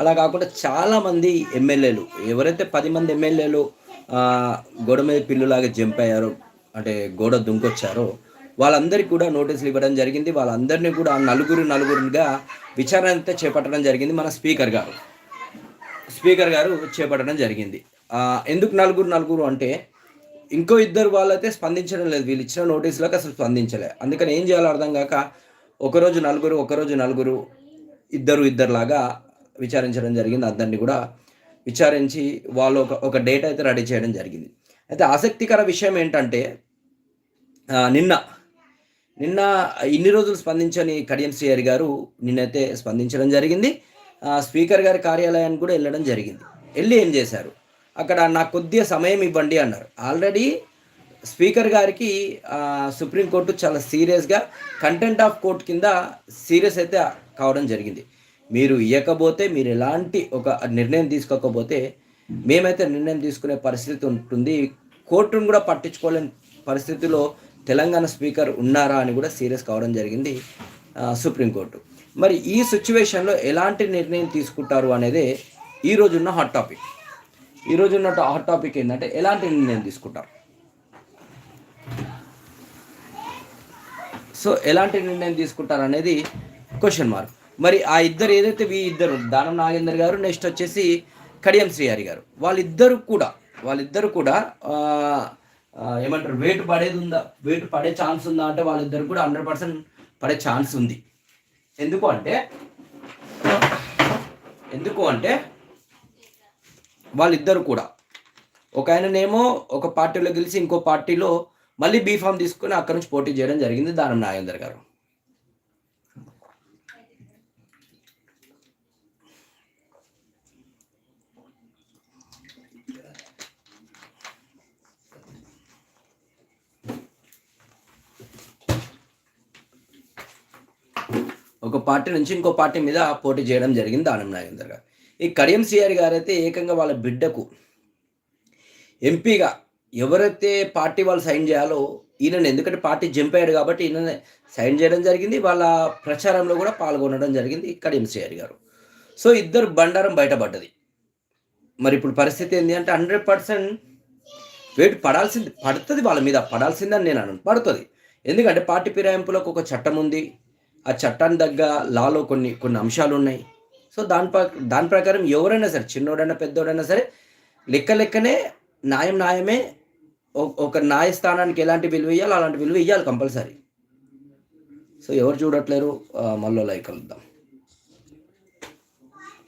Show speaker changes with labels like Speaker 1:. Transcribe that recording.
Speaker 1: అలా కాకుండా చాలామంది ఎమ్మెల్యేలు ఎవరైతే పది మంది ఎమ్మెల్యేలు గోడ మీద పిల్లులాగా జంప్ అయ్యారో అంటే గోడ దుంకొచ్చారో వాళ్ళందరికీ కూడా నోటీసులు ఇవ్వడం జరిగింది. వాళ్ళందరినీ కూడా నలుగురు నలుగురుగా విచారణ అయితే చేపట్టడం జరిగింది మన స్పీకర్ గారు. స్పీకర్ గారు చేపట్టడం జరిగింది. ఎందుకు నలుగురు నలుగురు అంటే ఇంకో ఇద్దరు వాళ్ళైతే స్పందించడం లేదు. వీళ్ళు ఇచ్చిన నోటీసులకు అసలు స్పందించలే. అందుకని ఏం చేయాలో అర్థం కాక ఒకరోజు నలుగురు ఒకరోజు నలుగురు ఇద్దరు ఇద్దరులాగా విచారించడం జరిగింది. అందరినీ కూడా విచారించి వాళ్ళు ఒక ఒక డేట్ అయితే రెడీ చేయడం జరిగింది. అయితే ఆసక్తికర విషయం ఏంటంటే నిన్న నిన్న ఇన్ని రోజులు స్పందించని కడియం శ్రీహరి గారు నిన్నైతే స్పందించడం జరిగింది. స్పీకర్ గారి కార్యాలయానికి కూడా వెళ్ళడం జరిగింది. వెళ్ళి ఏం చేశారు? అక్కడ నాకు కొద్దిగా సమయం ఇవ్వండి అన్నారు. ఆల్రెడీ స్పీకర్ గారికి సుప్రీంకోర్టు చాలా సీరియస్గా కంటెంట్ ఆఫ్ కోర్ట్ కింద సీరియస్ అయితే కావడం జరిగింది. మీరు ఇవ్వకపోతే మీరు ఎలాంటి ఒక నిర్ణయం తీసుకోకపోతే మేమైతే నిర్ణయం తీసుకునే పరిస్థితి ఉంటుంది. కోర్టును కూడా పట్టించుకోలేని పరిస్థితిలో తెలంగాణ స్పీకర్ ఉన్నారా అని కూడా సీరియస్ కావడం జరిగింది సుప్రీంకోర్టు. మరి ఈ సిచ్యువేషన్లో ఎలాంటి నిర్ణయం తీసుకుంటారు అనేది ఈ హాట్ టాపిక్. ఈ రోజు ఉన్న హాట్ టాపిక్ ఏంటంటే ఎలాంటి నిర్ణయం తీసుకుంటారు? సో ఎలాంటి నిర్ణయం తీసుకుంటారు అనేది క్వశ్చన్ మార్క్. మరి ఆ ఇద్దరు ఏదైతే వీ ఇద్దరు దానం నాగేందర్ గారు నెక్స్ట్ వచ్చేసి కడియం శ్రీహరి గారు. వాళ్ళిద్దరు కూడా వాళ్ళిద్దరు కూడా ఏమంటారు వెయిట్ పడేది ఉందా? వెయిట్ పడే ఛాన్స్ ఉందా అంటే వాళ్ళిద్దరు కూడా హండ్రెడ్ పర్సెంట్ పడే ఛాన్స్ ఉంది. ఎందుకు అంటే ఎందుకు అంటే వాళ్ళిద్దరు కూడా. ఒక ఆయననేమో ఒక పార్టీలో గెలిచి ఇంకో పార్టీలో మళ్ళీ బీఫామ్ తీసుకుని అక్కడి నుంచి పోటీ చేయడం జరిగింది దానం నాగేందర్ గారు. ఒక పార్టీ నుంచి ఇంకో పార్టీ మీద పోటీ చేయడం జరిగింది దానం నాగేందర్ గారు. ఈ కడియం సిఆర్ గారు అయితే ఏకంగా వాళ్ళ బిడ్డకు ఎంపీగా ఎవరైతే పార్టీ వాళ్ళు సైన్ చేయాలో ఈయనను ఎందుకంటే పార్టీ జంపాడు అయ్యాడు కాబట్టి ఈయన సైన్ చేయడం జరిగింది వాళ్ళ ప్రచారంలో కూడా పాల్గొనడం జరిగింది కడియం సిఆర్ గారు. సో ఇద్దరు బండారం బయటపడ్డది. మరి ఇప్పుడు పరిస్థితి ఏంటి అంటే హండ్రెడ్ పర్సెంట్ వెయిట్ పడాల్సింది పడుతుంది వాళ్ళ మీద పడాల్సిందని నేను అన్నాను పడుతుంది. ఎందుకంటే పార్టీ ఫిరాయింపులకు ఒక చట్టం ఉంది ఆ చట్టాన్ని తగ్గ లాలో కొన్ని కొన్ని అంశాలు ఉన్నాయి సో దాని ప్ర- దాని ప్రకారం ఎవరైనా సరే చిన్నోడైనా పెద్దోడైనా సరే లెక్క లెక్కనే న్యాయం న్యాయమే ఒక న్యాయస్థానానికి ఎలాంటి విలువ ఇవ్వాలి అలాంటి విలువ ఇవ్వాలి కంపల్సరీ. సో ఎవరు చూడట్లేరు మళ్ళీ లైక్ కలుద్దాం.